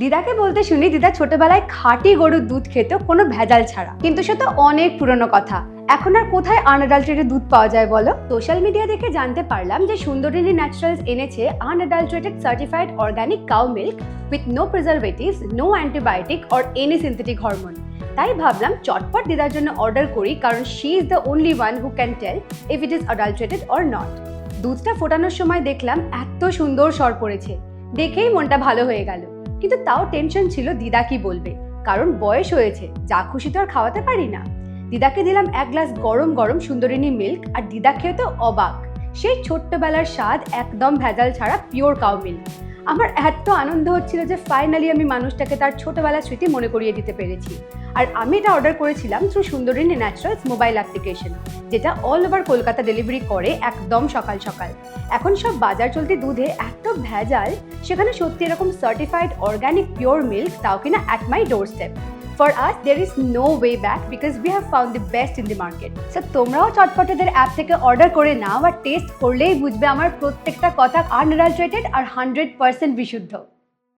দিদাকে বলতে শুনি দিদা ছোটবেলায় খাঁটি গরুর দুধ খেত কোনো ভেজাল ছাড়া। কিন্তু সে তো অনেক পুরনো কথা। এখন আর কোথায় আনঅ্যাডাল্টারেটেড দুধ পাওয়া যায় বলো? সোশ্যাল মিডিয়া দেখে জানতে পারলাম যে সুন্দরিনী ন্যাচারালস এনেছে unadulterated certified organic cow milk with no preservatives, no antibiotic or any synthetic hormone. তাই ভাবলাম চটপট দিদার জন্য অর্ডার করি কারণ she is the only one who can tell if it is adulterated or not দুধটা ফোটানোর সময় দেখলাম এত সুন্দর স্বর পড়েছে। দেখেই মনটা ভালো হয়ে গেল। কিন্তু তাও টেনশন ছিল দিদা কি বলবে। কারণ বয়স হয়েছে, যা খুশি তো আর খাওয়াতে পারি না। দিদাকে দিলাম এক গ্লাস গরম গরম সুন্দরিনী মিল্ক আর দিদা খেয়ে তো অবাক। সেই ছোট্টবেলার স্বাদ একদম ভেজাল ছাড়া পিওর কাউ মিল্ক আমার এত আনন্দ হচ্ছিল যে ফাইনালি আমি মানুষটাকে তার ছোটবেলার স্মৃতি মনে করিয়ে দিতে পেরেছি। আর আমি এটা অর্ডার করেছিলাম through Sundarini naturals mobile application যেটা অল ওভার কলকাতা ডেলিভারি করে একদম সকাল সকাল। এখন সব বাজার চলতি দুধে এত ভেজাল, সেখানে সত্যি এরকম সার্টিফাইড অর্গ্যানিক পিওর মিল্ক তাও কিনা at my doorstep for us there is no way back because we have found the best in the market so তোমরাও চটপটেদের অ্যাপ থেকে অর্ডার করে নাও আর টেস্ট করলেই বুঝবে আমার প্রত্যেকটা কথা আনরাজুয়েটেড আর হান্ড্রেড পার্সেন্ট বিশুদ্ধ।